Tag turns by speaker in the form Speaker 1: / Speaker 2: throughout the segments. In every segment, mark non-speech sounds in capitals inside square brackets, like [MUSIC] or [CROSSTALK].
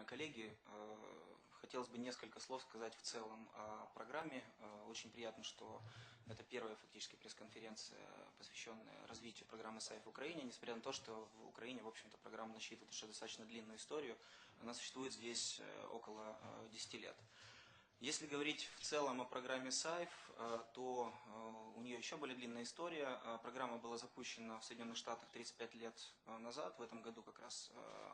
Speaker 1: уважаемые коллеги, э, хотелось бы несколько слов сказать в целом о программе. Э, Очень приятно, что это первая фактически пресс-конференция, посвященная развитию программы САИФ в Украине, несмотря на то, что в Украине, в общем-то, программа насчитывает уже достаточно длинную историю. Она существует здесь э, около э, 10 лет. Если говорить в целом о программе САИФ, то у нее еще более длинная история. Программа была запущена в Соединенных Штатах 35 лет назад. В этом году как раз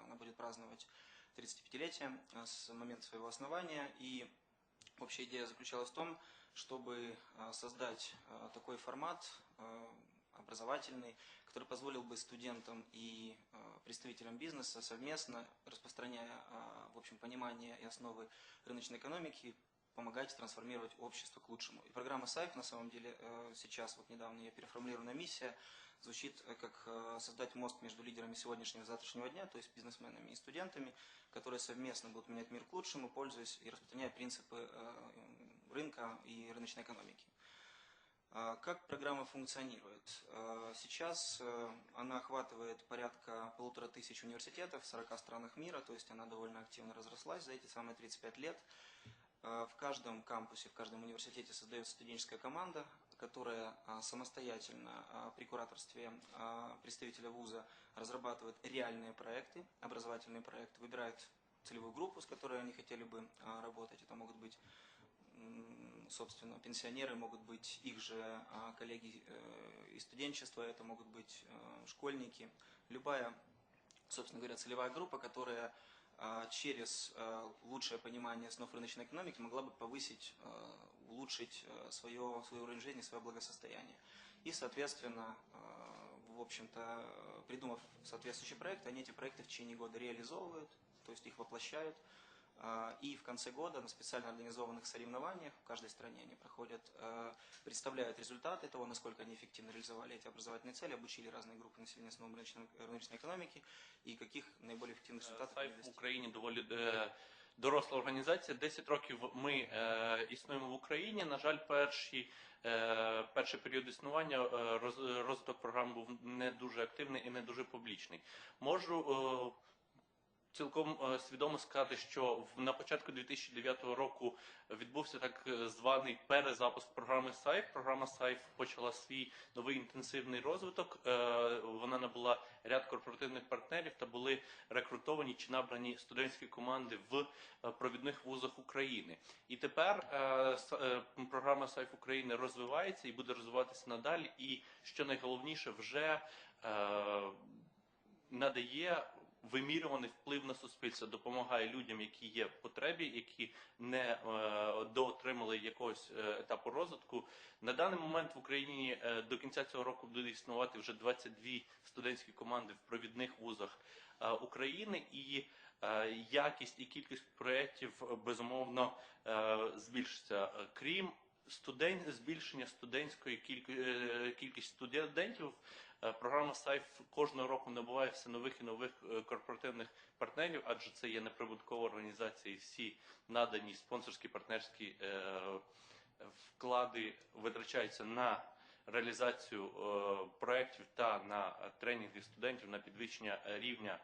Speaker 1: она будет праздновать 35-летие э, с момента своего основания. И общая идея заключалась в том, чтобы э, создать э, такой формат образовательный, который позволил бы студентам и представителям бизнеса совместно, распространяя в общем, понимание и основы рыночной экономики, помогать трансформировать общество к лучшему. И программа САИФ, на самом деле, э, сейчас, вот недавно ее переформулированная миссия, звучит э, как э, создать мост между лидерами сегодняшнего и завтрашнего дня, то есть бизнесменами и студентами, которые совместно будут менять мир к лучшему, пользуясь и распространяя принципы рынка и рыночной экономики. Как программа функционирует? Сейчас она охватывает порядка полутора тысяч университетов в 40 странах мира, то есть она довольно активно разрослась за эти самые 35 лет. Э, В каждом кампусе, в каждом университете создается студенческая команда, которая а, самостоятельно а, при кураторстве а, представителя вуза разрабатывает реальные проекты, образовательные проекты, выбирает целевую группу, с которой они хотели бы а, работать. Это могут быть собственно, пенсионеры, могут быть их же а, коллеги э, из студенчества, это могут быть э, школьники, любая, собственно говоря, целевая группа, которая а, через а, лучшее понимание основ рыночной экономики могла бы повысить, а, улучшить а, свое, свой уровень жизни, свое благосостояние. И, соответственно, а, в общем-то, придумав соответствующий проект, они эти проекты в течение года реализовывают, то есть их воплощают, а, И в конце года на специально организованных соревнованиях в каждой стране они проходят, э, представляют результаты того, насколько они эффективно реализовали эти образовательные цели, обучили разные группы населения основам рыночной, рыночной экономики и каких наиболее эффективных результатов они
Speaker 2: Сайф в
Speaker 1: достигли.
Speaker 2: Україні доволі е, доросла організація. 10 років ми е, існуємо в Україні. На жаль, перші, е, перший період існування е, роз- розвиток програм був не дуже активний і не дуже публічний. Можу е, цілком е, свідомо сказати, що на початку 2009 року відбувся так е, званий перезапуск програми САЙФ. Програма САЙФ почала свій новий інтенсивний розвиток. Е, Вона набула ряд корпоративних партнерів та були рекрутовані чи набрані студентські команди в провідних вузах України. І тепер програма САЙФ України розвивається і буде розвиватися надалі. І що найголовніше, вже надає вимірюваний вплив на суспільство, допомагає людям, які є в потребі, які не е, доотримали якогось е, етапу розвитку. На даний момент в Україні е, до кінця цього року буде існувати вже 22 студентські команди в провідних вузах України і. Якість і кількість проєктів безумовно збільшиться. Крім студент, збільшення студентської кільки- е, кількості студентів, е, програма САЙФ кожного року набуває все нових і нових е, корпоративних партнерів, адже це є неприбуткова організація, і всі надані спонсорські партнерські вклади витрачаються на реалізацію проєктів та на тренінги студентів на підвищення рівня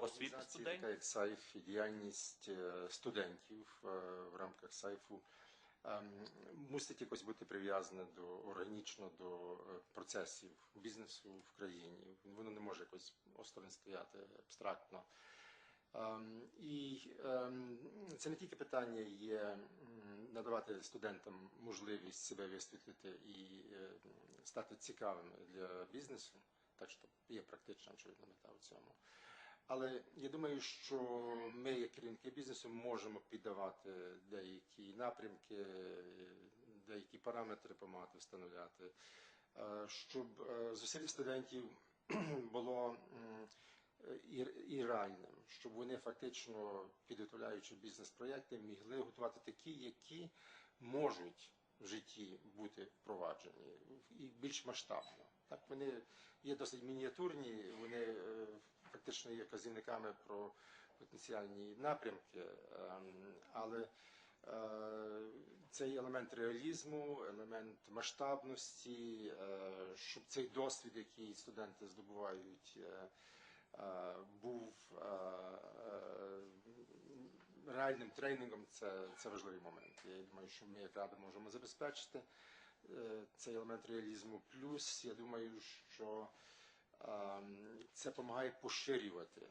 Speaker 2: освіти студентів.
Speaker 3: така як САЙФ, діяльність студентів в рамках САЙФу мусить якось бути прив'язане до органічно до е, процесів бізнесу в країні. Воно не може якось осторонь стояти абстрактно. Ем, І ем, це не тільки питання є надавати студентам можливість себе висвітлити і е, стати цікавими для бізнесу, так що є практична очевидно мета у цьому. Але я думаю, що ми, як керівники бізнесу, можемо піддавати деякі напрямки, деякі параметри допомагати встановляти, е, щоб е, зусилля студентів [CLEARS THROAT] було і, реальним, щоб вони фактично, підготовляючи бізнес-проєкти, могли готувати такі, які можуть житті бути впроваджені і більш масштабно. Так вони є досить мініатюрні, вони е, фактично є казівниками про потенціальні напрямки, ем, але е, цей елемент реалізму, елемент масштабності, е, щоб цей досвід, який студенти здобувають, був реальним тренінгом це, це важливий момент. Я думаю, що ми як рада можемо забезпечити е, цей елемент реалізму. Плюс я думаю, що ем, це допомагає поширювати